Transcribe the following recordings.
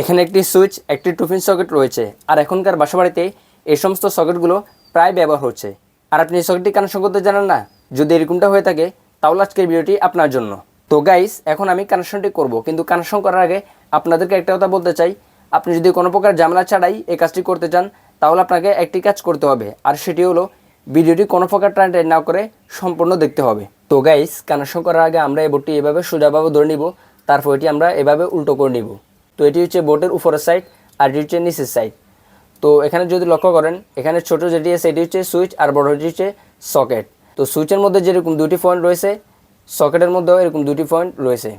এখানে একটি সুইচ, একটি টুফিন সকেট রয়েছে। আর এখনকার বাসাবাড়িতে এই সমস্ত সকেটগুলো প্রায় ব্যবহার হচ্ছে। আর আপনি এই সকেটটি কানেকশন করতে জানেন না? যদি এরকমটা হয়ে থাকে, তাহলে আজকের ভিডিওটি আপনার জন্য। তো গাইস এখন আমি কানেকশনটি করব। কিন্তু কানেকশন করার আগে আপনাদেরকে একটা কথা বলতে চাই। আপনি যদি কোনো প্রকার ঝামেলা ছাড়াই এই কাজটি করতে চান, তাহলে আপনাকে একটি কাজ করতে হবে। আর সেটি হলো, ভিডিওটি কোনো প্রকার টান না করে সম্পূর্ণ দেখতে হবে। তো গাইস কানেকশন করার আগে আমরা এই বোর্ডটি এভাবে সোজাভাবে ধরে নিব। তারপর এটি আমরা এভাবে উল্টো করে নিব। তো এটি হচ্ছে বোর্ডের উপরের সাইড আর এটি হচ্ছে নিচের সাইড তো এখানে যদি লক্ষ্য করেন, এখানে ছোট যেটি আছে, এটি হচ্ছে সুইচ আর বড়টি হচ্ছে সকেট। তো সুইচের মধ্যে যেরকম দুটি পয়েন্ট রয়েছে, সকেটের মধ্যেও এরকম দুটি পয়েন্ট রয়েছে।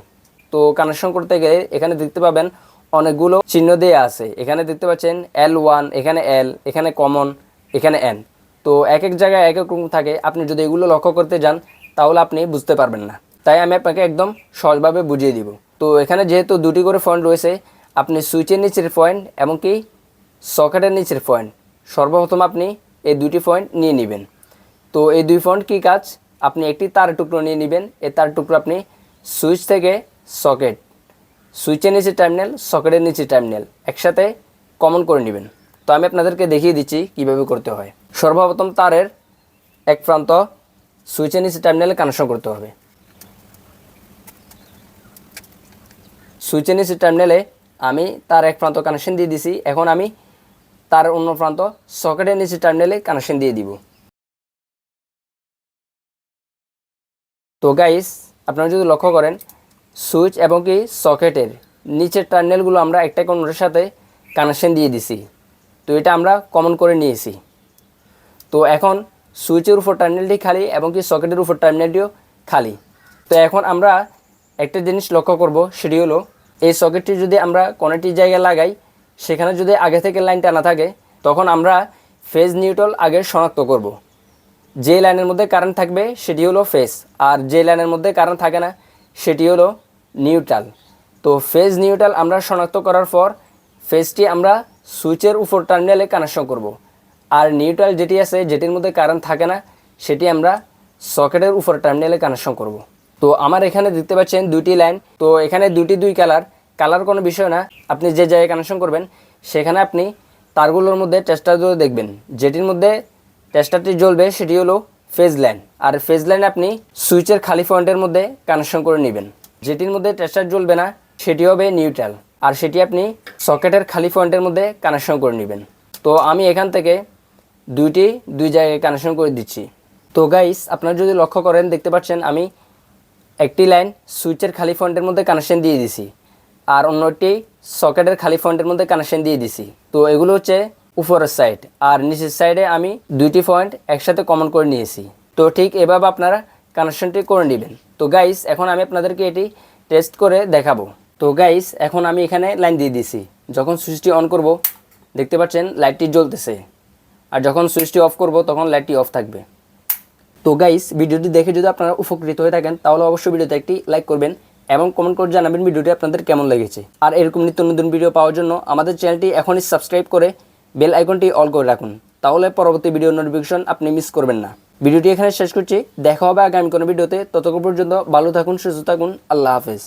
তো কানেকশন করতে গেলে এখানে দেখতে পাবেন অনেকগুলো চিহ্ন দেওয়া আছে। এখানে দেখতে পাচ্ছেন এল ওয়ান এখানে এল এখানে কমন এখানে এন তো এক এক জায়গায় এক এক রকম থাকে। আপনি যদি এগুলো লক্ষ্য করতে যান, তাহলে আপনি বুঝতে পারবেন না। তাই আমি আপনাকে একদম সহজভাবে বুঝিয়ে দিব। তো এখানে যেহেতু দুটি করে পয়েন্ট রয়েছে, আপনি সুইচের নিচের পয়েন্ট এমনকি সকেটের নিচের পয়েন্ট সর্বপ্রথম আপনি এই দুটি পয়েন্ট নিয়ে নেবেন। তো এই দুই পয়েন্ট কী কাজ? আপনি একটি তার টুকরো নিয়ে নেবেন। এই তার টুকরো আপনি সুইচ থেকে সকেট, সুইচের নিচে টার্মিনাল সকেটের নিচে টার্মিনাল একসাথে কমন করে নেবেন। তো আমি আপনাদেরকে দেখিয়ে দিচ্ছি কীভাবে করতে হয়। সর্বপ্রথম তারের এক প্রান্ত সুইচের নিচে টার্মিনালে কানেকশন করতে হবে। সুইচের নিচে টার্মিনালে আমি তার এক প্রান্ত কানেকশন দিয়ে দিছি। এখন আমি তার অন্য প্রান্ত সকেটের নিচে টার্মিনালে কানেকশন দিয়ে দিব। তো গাইস আপনারা যদি লক্ষ্য করেন, সুইচ এবং কি সকেটের নিচের টার্মিনালগুলো আমরা একটা অন্যের সাথে কানেকশন দিয়ে দিছি। তো এটা আমরা কমন করে নিয়েছি। তো এখন সুইচের উপর টার্মিনালটি খালি এবং কি সকেটের উপর টার্মিনালটিও খালি। তো এখন আমরা একটা জিনিস লক্ষ্য করব, সেটি হলো এই সকেটটি যদি আমরা কোনোটি জায়গায় লাগাই, সেখানে যদি আগে থেকে লাইন টানা থাকে, তখন আমরা ফেজ নিউট্রাল আগে শনাক্ত করব। যে লাইনের মধ্যে কারেন্ট থাকবে, সেটি হলো ফেজ, আর যে লাইনের মধ্যে কারেন্ট থাকে না, সেটি হলো নিউট্রাল তো ফেজ নিউট্রাল আমরা শনাক্ত করার পর, ফেজটি আমরা সুইচের উপর টার্মিনালে কানেকশন করব। আর নিউট্রাল যেটি আছে, যেটির মধ্যে কারেন্ট থাকে না, সেটি আমরা সকেটের উপর টার্মিনালে কানেকশন করব। তো আমার এখানে দেখতে পাচ্ছেন দুটি লাইন। তো এখানে দুটি দুই কালার। কালার কোনো বিষয় না। আপনি যে জায়গায় কানেকশন করবেন, সেখানে আপনি তারগুলোর মধ্যে টেস্টার টেস্টারগুলো দেখবেন। যেটির মধ্যে টেস্টারটি জ্বলবে, সেটি হলো ফেজ লাইন আর ফেজ লাইন আপনি সুইচের খালি পয়েন্টের মধ্যে কানেকশন করে নেবেন। যেটির মধ্যে টেস্টার জ্বলবে না, সেটি হবে নিউট্রাল আর সেটি আপনি সকেটের খালি পয়েন্টের মধ্যে কানেকশন করে নেবেন। তো আমি এখান থেকে দুইটি দুই জায়গায় কানেকশন করে দিচ্ছি। তো গাইস আপনারা যদি লক্ষ্য করেন, দেখতে পাচ্ছেন আমি একটি লাইন সুইচের খালি পয়েন্টের মধ্যে কানেকশন দিয়ে দিছি, আর অন্যটি সকেটের খালি পয়েন্টের মধ্যে কানেকশন দিয়ে দিছি। তো এগুলো হচ্ছে উপরের সাইড আর নিচের সাইডে আমি দুইটি পয়েন্ট একসাথে কমন করে নিয়েছি। তো ঠিক এভাবে আপনারা কানেকশনটি করে নেবেন। তো গাইস এখন আমি আপনাদেরকে এটি টেস্ট করে দেখাবো। তো গাইস এখন আমি এখানে লাইন দিয়ে দিছি। যখন সুইচটি অন করব, দেখতে পাচ্ছেন লাইটটি জ্বলতেছে। আর যখন সুইচটি অফ করব, তখন লাইটটি অফ থাকবে। তো গাইস ভিডিওটি দেখে যদি আপনারা উপকৃত হয়ে থাকেন, তাহলে অবশ্যই ভিডিওতে একটি লাইক করবেন এবং কমেন্ট করে জানাবেন ভিডিওটি আপনাদের কেমন লেগেছে। আর এরকম নিত্য নতুন ভিডিও পাওয়ার জন্য আমাদের চ্যানেলটি এখনই সাবস্ক্রাইব করে বেল আইকনটি অল করে রাখুন। তাহলে পরবর্তী ভিডিও নোটিফিকেশন আপনি মিস করবেন না। ভিডিওটি এখানে শেষ করছি। দেখা হবে আগামী কোনো ভিডিওতে ততক্ষণ পর্যন্ত ভালো থাকুন, সুস্থ থাকুন। আল্লাহ হাফেজ।